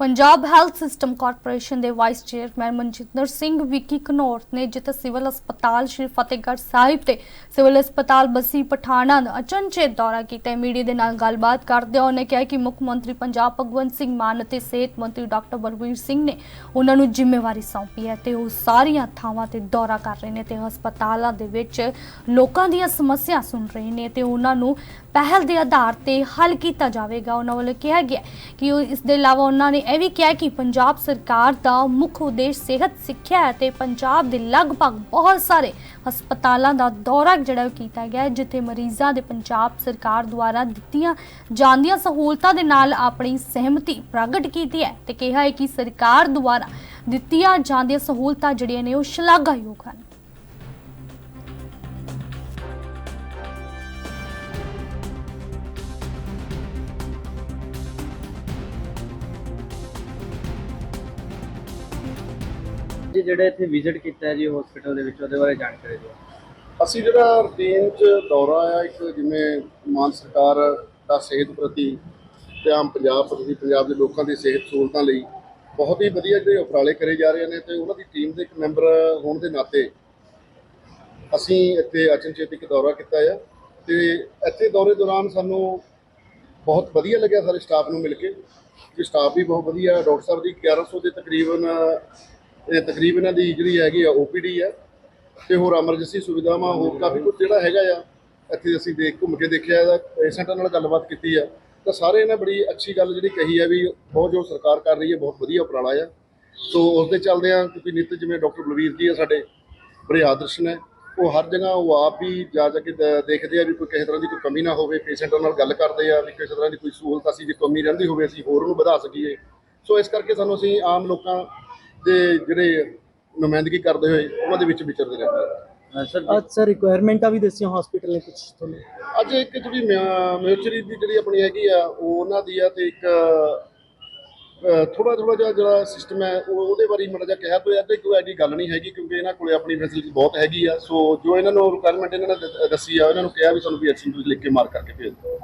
Punjab health system corporation ਦੇ vice chairman Manjinder Singh, Vicky Ghanaur ਨੇ ਜਿੱਥੇ ਸਿਵਲ ਹਸਪਤਾਲ ਸ਼੍ਰੀ ਫਤਿਹਗੜ੍ਹ ਸਾਹਿਬ ਤੇ ਸਿਵਲ ਹਸਪਤਾਲ ਬੱਸੀ ਪਠਾਣਾ ਦਾ ਅਚਨਚੇਤ ਦੌਰਾ ਕੀਤਾ ਮੀਡੀਆ ਦੇ ਨਾਲ ਗੱਲਬਾਤ ਕਰਦੇ ਉਹਨੇ ਕਿਹਾ ਕਿ ਮੁੱਖ ਮੰਤਰੀ ਪੰਜਾਬ ਭਗਵੰਤ ਸਿੰਘ ਮਾਨ ਅਤੇ ਸਿਹਤ ਮੰਤਰੀ ਡਾਕਟਰ ਬਲਵੀਰ ਸਿੰਘ ਨੇ ਉਹਨਾਂ ਨੂੰ ਜ਼ਿੰਮੇਵਾਰੀ ਸੌਂਪੀ ਹੈ ਤੇ ਉਹ ਸਾਰੀਆਂ ਥਾਵਾਂ ਤੇ ਦੌਰਾ ਕਰ ਰਹੇ ਨੇ ਤੇ ਹਸਪਤਾਲਾਂ ਦੇ ਵਿੱਚ ਲੋਕਾਂ ਦੀਆਂ ਸਮੱਸਿਆ ਸੁਣ ਰਹੇ ਨੇ ਤੇ ਉਹਨਾਂ ਨੂੰ ਪਹਿਲ ਦੇ ਆਧਾਰ ਤੇ ਹੱਲ ਕੀਤਾ ਜਾਵੇਗਾ। ਉਹਨਾਂ ਵੱਲੋਂ ਕਿਹਾ ਗਿਆ ਕਿ ਉਹ ਇਸ ਦੇ ਇਲਾਵਾ ਉਹਨਾਂ ਨੇ ਇਹ ਵੀ ਕਿਹਾ ਕਿ ਪੰਜਾਬ ਸਰਕਾਰ ਦਾ ਮੁੱਖ ਉਦੇਸ਼ ਸਿਹਤ, ਸਿੱਖਿਆ ਹੈ ਤੇ ਪੰਜਾਬ ਦੇ ਲਗਭਗ ਬਹੁਤ ਸਾਰੇ ਹਸਪਤਾਲਾਂ ਦਾ ਦੌਰਾ ਜਿਹੜਾ ਉਹ ਕੀਤਾ ਗਿਆ ਜਿੱਥੇ ਮਰੀਜ਼ਾਂ ਦੇ ਪੰਜਾਬ ਸਰਕਾਰ ਦੁਆਰਾ ਦਿੱਤੀਆਂ ਜਾਂਦੀਆਂ ਸਹੂਲਤਾਂ ਦੇ ਨਾਲ ਆਪਣੀ ਸਹਿਮਤੀ ਪ੍ਰਗਟ ਕੀਤੀ ਹੈ ਤੇ ਕਿਹਾ ਹੈ ਕਿ ਸਰਕਾਰ ਦੁਆਰਾ ਦਿੱਤੀਆਂ ਜਾਂਦੀਆਂ ਸਹੂਲਤਾਂ ਜਿਹੜੀਆਂ ਨੇ ਉਹ ਸ਼ਲਾਘਾਯੋਗ ਹਨ। ਜੀ ਜਿਹੜੇ ਇੱਥੇ ਵਿਜ਼ਿਟ ਕੀਤਾ ਹੈ ਜੀ ਹਸਪੀਟਲ ਦੇ ਵਿੱਚ, ਉਹਦੇ ਬਾਰੇ ਜਾਣਕਾਰੀ ਦਿਓ। ਅਸੀਂ ਜਿਹੜਾ ਰੂਟੀਨ ਚ ਦੌਰਾ ਆ, ਇੱਕ ਜਿਵੇਂ ਮਾਨ ਸਰਕਾਰ ਦਾ ਸਿਹਤ ਪ੍ਰਤੀ ਤੇ ਆਮ ਪੰਜਾਬ ਪ੍ਰਤੀ, ਪੰਜਾਬ ਦੇ ਲੋਕਾਂ ਦੀ ਸਿਹਤ ਸਹੂਲਤਾਂ ਲਈ ਬਹੁਤ ਹੀ ਵਧੀਆ ਜਿਹੜੇ ਉਪਰਾਲੇ ਕਰੇ ਜਾ ਰਹੇ ਨੇ ਤੇ ਉਹਨਾਂ ਦੀ ਟੀਮ ਦੇ ਇੱਕ ਮੈਂਬਰ ਹੋਣ ਦੇ ਨਾਤੇ ਅਸੀਂ ਇੱਥੇ ਅਚਨਚੇਤ ਇੱਕ ਦੌਰਾ ਕੀਤਾ ਆ ਤੇ ਇੱਥੇ ਦੌਰੇ ਦੌਰਾਨ ਸਾਨੂੰ ਬਹੁਤ ਵਧੀਆ ਲੱਗਿਆ ਸਾਰੇ ਸਟਾਫ ਨੂੰ ਮਿਲ ਕੇ। ਕਿ ਸਟਾਫ ਵੀ ਬਹੁਤ ਵਧੀਆ, ਡਾਕਟਰ ਸਾਹਿਬ ਦੀ 1100 ਦੇ ਤਕਰੀਬਨ ਇਹ ਤਕਰੀਬ ਇਹਨਾਂ ਦੀ ਜਿਹੜੀ ਹੈਗੀ ਆ ਓਪੀਡੀ ਆ ਤੇ ਹੋਰ ਐਮਰਜੈਂਸੀ ਸੁਵਿਧਾਵਾਂ ਹੋਰ ਕਾਫੀ ਕੁਝ ਜਿਹੜਾ ਹੈਗਾ ਆ, ਇੱਥੇ ਅਸੀਂ ਦੇਖ ਘੁੰਮ ਕੇ ਦੇਖਿਆ, ਇਹਦਾ ਪੇਸ਼ੈਂਟਾਂ ਨਾਲ ਗੱਲਬਾਤ ਕੀਤੀ ਆ। ਤਾਂ ਸਾਰੇ ਇਹਨਾਂ ਬੜੀ ਅੱਛੀ ਗੱਲ ਜਿਹੜੀ ਕਹੀ ਆ ਵੀ ਬਹੁਤ ਜੋ ਸਰਕਾਰ ਕਰ ਰਹੀ ਹੈ ਬਹੁਤ ਵਧੀਆ ਉਪਰਾਲਾ ਆ। ਸੋ ਉਸ ਦੇ ਚੱਲਦੇ ਆ, ਕਿਉਂਕਿ ਨਿੱਤ ਜਿਵੇਂ ਡਾਕਟਰ ਬਲਵੀਰ ਜੀ ਆ ਸਾਡੇ, ਬੜੇ ਆਦਰਸ਼ ਨੇ। ਉਹ ਹਰ ਜਗ੍ਹਾ ਉਹ ਆਪ ਵੀ ਜਾ ਜਾ ਕੇ ਦ- ਦੇਖਦੇ ਆ ਵੀ ਕੋਈ ਕਿਸੇ ਤਰ੍ਹਾਂ ਦੀ ਕੋਈ ਕਮੀ ਨਾ ਹੋਵੇ, ਪੇਸ਼ੈਂਟਾਂ ਨਾਲ ਗੱਲ ਕਰਦੇ ਆ ਵੀ ਕਿਸੇ ਤਰ੍ਹਾਂ ਦੀ ਕੋਈ ਸਹੂਲਤ ਅਸੀਂ ਜੇ ਕਮੀ ਰਹਿੰਦੀ ਹੋਵੇ, ਅਸੀਂ ਹੋਰ ਉਹਨੂੰ ਵਧਾ ਸਕੀਏ। ਸੋ ਇਸ ਕਰਕੇ ਸਾਨੂੰ ਅਸੀਂ ਆਮ ਲੋਕਾਂ ਦੇ ਜਿਹੜੇ ਨੁਮਾਇੰਦਗੀ ਕਰਦੇ ਹੋਏ ਉਹਨਾਂ ਦੇ ਵਿੱਚ ਵਿਚਰਦੇ ਰਹਿੰਦੇ ਆ। ਅੱਜ ਸਰ ਰਿਕੁਆਇਰਮੈਂਟਾਂ ਵੀ ਦੱਸੀਆਂ ਹਸਪੀਟਲ ਨੇ ਕੁਝ ਤੁਹਾਨੂੰ? ਅੱਜ ਇੱਕ ਜਿਹੜੀ ਮਿਊਚਰੀ ਦੀ ਜਿਹੜੀ ਆਪਣੀ ਹੈਗੀ ਆ ਉਹ ਉਹਨਾਂ ਦੀ ਆ ਤੇ ਇੱਕ ਥੋੜਾ ਥੋੜਾ ਜਿਹਾ ਜਿਹੜਾ ਸਿਸਟਮ ਹੈ ਉਹ ਉਹਦੇ ਬਾਰੇ ਮੜਾ ਜਿਹਾ ਕਿਹਾ ਤੋਂ ਤੇ ਕੋਈ ਐਡੀ ਗੱਲ ਨਹੀਂ ਹੈਗੀ ਕਿਉਂਕਿ ਇਹਨਾਂ ਕੋਲੇ ਆਪਣੀ ਫੈਸਿਲਿਟੀ ਬਹੁਤ ਹੈਗੀ ਆ। ਸੋ ਜੋ ਇਹਨਾਂ ਨੂੰ ਰਿਕੁਆਇਰਮੈਂਟ ਇਹਨਾਂ ਨੇ ਦੱਸੀ ਆ ਇਹਨਾਂ ਨੂੰ ਕਿਹਾ ਵੀ ਸਾਨੂੰ ਵੀ ਐਕਸ਼ਨ ਲਿਖ ਕੇ ਮਾਰ ਕਰਕੇ ਭੇਜ ਦਿਓ।